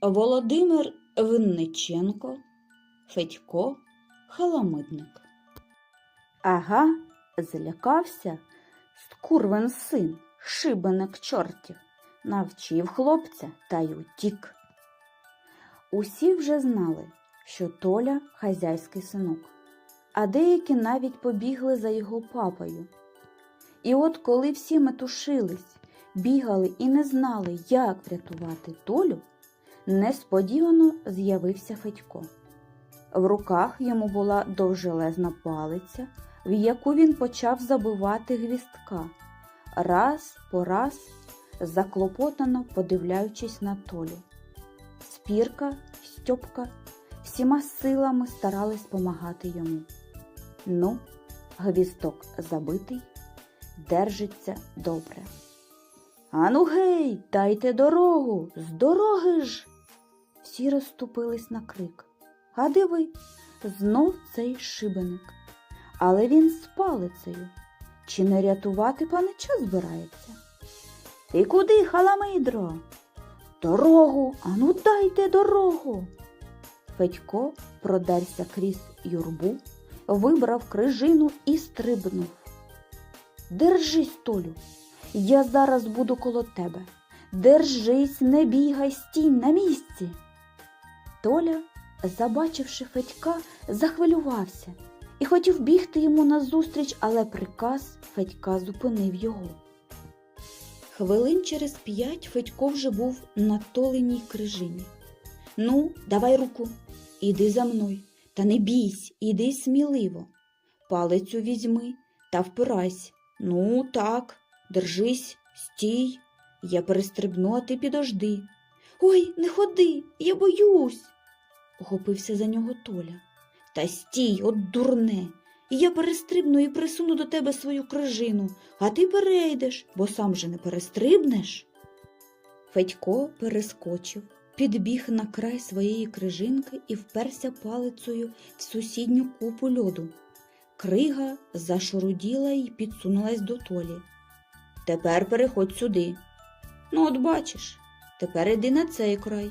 Володимир Винниченко, Федько Халамидник. Ага, злякався скурвен син, шибеник чортів, навчив хлопця та й утік. Усі вже знали, що Толя хазяйський синок, а деякі навіть побігли за його папою. І от коли всі метушились, бігали і не знали, як врятувати Толю, несподівано з'явився Федько. В руках йому була довжелезна палиця, в яку він почав забивати гвістка, раз по раз заклопотано подивляючись на Толю. Спірка, Стьопка всіма силами старались помагати йому. Ну, гвісток забитий, держиться добре. Ану гей, дайте дорогу, з дороги ж. Всі розступились на крик. А диви, знов цей шибеник. Але він з палицею. Чи не рятувати панича збирається? Ти куди, халамидро? Дорогу, ану дайте дорогу. Федько продерся крізь юрбу, вибрав крижину і стрибнув. Держись, Толю, я зараз буду коло тебе. Держись, не бігай, стій на місці. Толя, забачивши Федька, захвилювався і хотів бігти йому назустріч, але приказ Федька зупинив його. Хвилин через п'ять Федько вже був на толеній крижині. Ну, давай руку, іди за мною, та не бійсь, іди сміливо. Палицю візьми та впирайся. Ну, так, держись, стій. Я перестрибну, а ти підожди. Ой, не ходи, я боюсь. Охопився за нього Толя. Та стій, от дурне. Я перестрибну і присуну до тебе свою крижину, а ти перейдеш, бо сам же не перестрибнеш. Федько перескочив, підбіг на край своєї крижинки і вперся палицею в сусідню купу льоду. Крига зашуруділа і підсунулась до Толі. Тепер переходь сюди. Ну, от бачиш, тепер іди на цей край.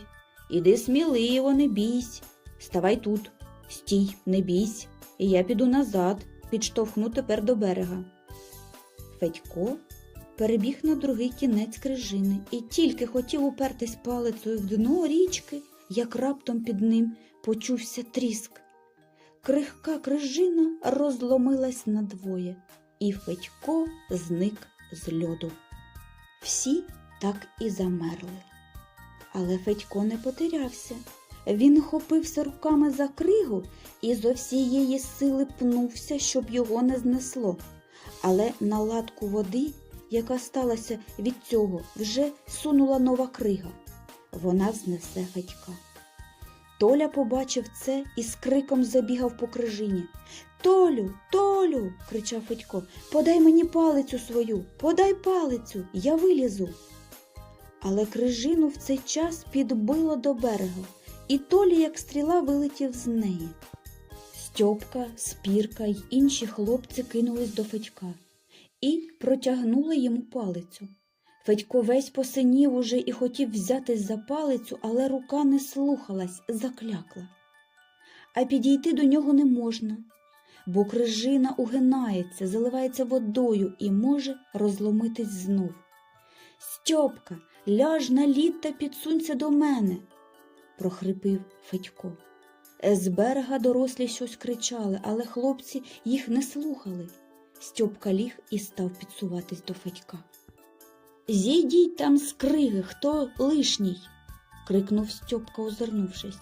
Іди сміливо, не бійсь. Ставай тут, стій, не бійсь, і я піду назад, підштовхну тепер до берега. Федько перебіг на другий кінець крижини і тільки хотів упертись палицею в дно річки, як раптом під ним почувся тріск. Крихка крижина розломилась надвоє, і Федько зник з льоду. Всі так і замерли. Але Федько не потерявся. Він хопився руками за кригу і зо всієї сили пнувся, щоб його не знесло. Але на латку води, яка сталася від цього, вже сунула нова крига. Вона знесе Федька. Толя побачив це і з криком забігав по крижині. Толю, Толю, кричав Федько, подай мені палицю свою, подай палицю, я вилізу. Але крижину в цей час підбило до берега, і Толя, як стріла, вилетів з неї. Стьопка, спірка й інші хлопці кинулись до Федька і протягнули йому палицю. Федько весь посинів уже і хотів взятись за палицю, але рука не слухалась, заклякла. А підійти до нього не можна, бо крижина угинається, заливається водою і може розломитись знов. Стьопка, ляж на лід та підсунься до мене, прохрипив Федько. З берега дорослі щось кричали, але хлопці їх не слухали. Стьопка ліг і став підсуватись до Федька. Зійдіть там з криги, хто лишній, крикнув Стьопка, озирнувшись.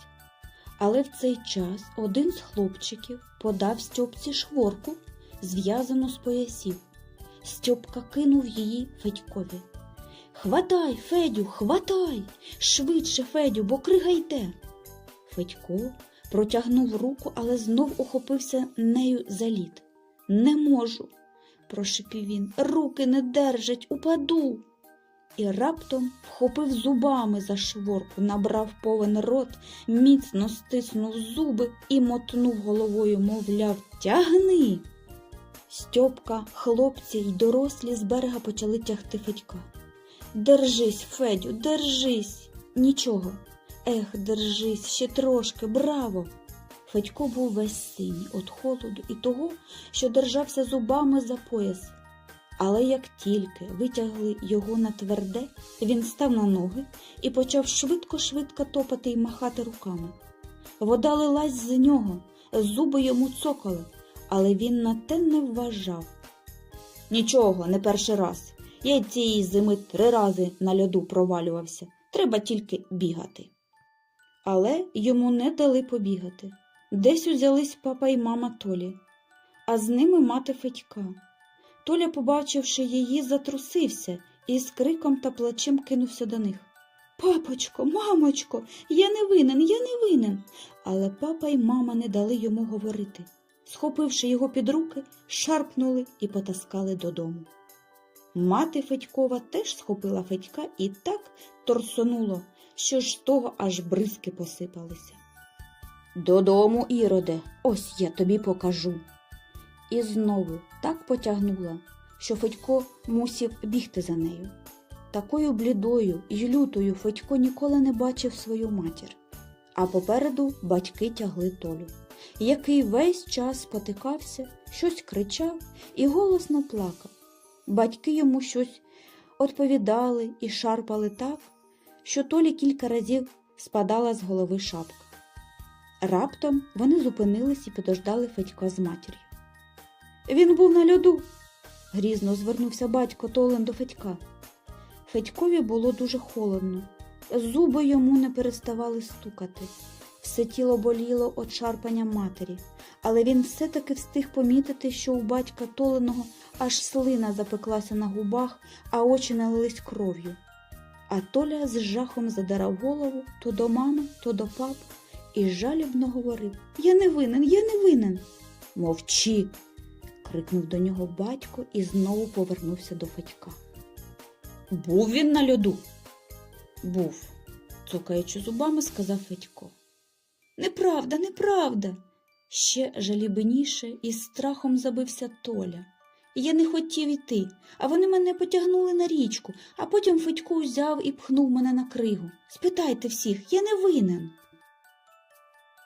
Але в цей час один з хлопчиків подав Стьопці шворку, зв'язану з поясів. Стьопка кинув її Федькові. Хватай, Федю, хватай! Швидше, Федю, бо крига йде. Федько протягнув руку, але знов ухопився нею за лід. Не можу, прошепів він. Руки не держать, упаду. І раптом вхопив зубами за шворку, набрав повен рот, міцно стиснув зуби і мотнув головою, мовляв, тягни. Стьопка, хлопці й дорослі з берега почали тягти Федька. Держись, Федю, держись. Нічого. Ех, держись, ще трошки, браво. Федько був весь синій від холоду і того, що держався зубами за пояс. Але як тільки витягли його на тверде, він став на ноги і почав швидко-швидко топати й махати руками. Вода лилась з нього, зуби йому цокали, але він на те не вважав. Нічого, не перший раз. Я цієї зими три рази на льоду провалювався. Треба тільки бігати. Але йому не дали побігати. Десь узялись папа і мама Толі, а з ними мати Федька. Толя, побачивши її, затрусився і з криком та плачем кинувся до них. Папочко, мамочко, я не винен, я не винен. Але папа й мама не дали йому говорити. Схопивши його під руки, шарпнули і потаскали додому. Мати Федькова теж схопила Федька і так торсонуло, що ж того аж бризки посипалися. Додому, Іроде, ось я тобі покажу. І знову так потягнула, що Федько мусів бігти за нею. Такою блідою й лютою Федько ніколи не бачив свою матір, а попереду батьки тягли Толю, який весь час спотикався, щось кричав і голосно плакав. Батьки йому щось відповідали і шарпали так, що Толі кілька разів спадала з голови шапка. Раптом вони зупинились і підождали Федька з матір'ю. Він був на льоду, грізно звернувся батько Толен до Федька. Федькові було дуже холодно, зуби йому не переставали стукати. Все тіло боліло від шарпання матері, але він все-таки встиг помітити, що у батька Толеного аж слина запеклася на губах, а очі налились кров'ю. А Толя з жахом задирав голову то до мами, то до пап і жалібно говорив Я не винен, я не винен. Мовчи. крикнув до нього батько і знову повернувся до Федька. Був він на льоду? Був, цокаючи зубами, сказав Федько. Неправда, неправда. Ще жалібніше і страхом забився Толя. Я не хотів іти, а вони мене потягнули на річку, а потім Федько взяв і пхнув мене на кригу. Спитайте всіх, я не винен.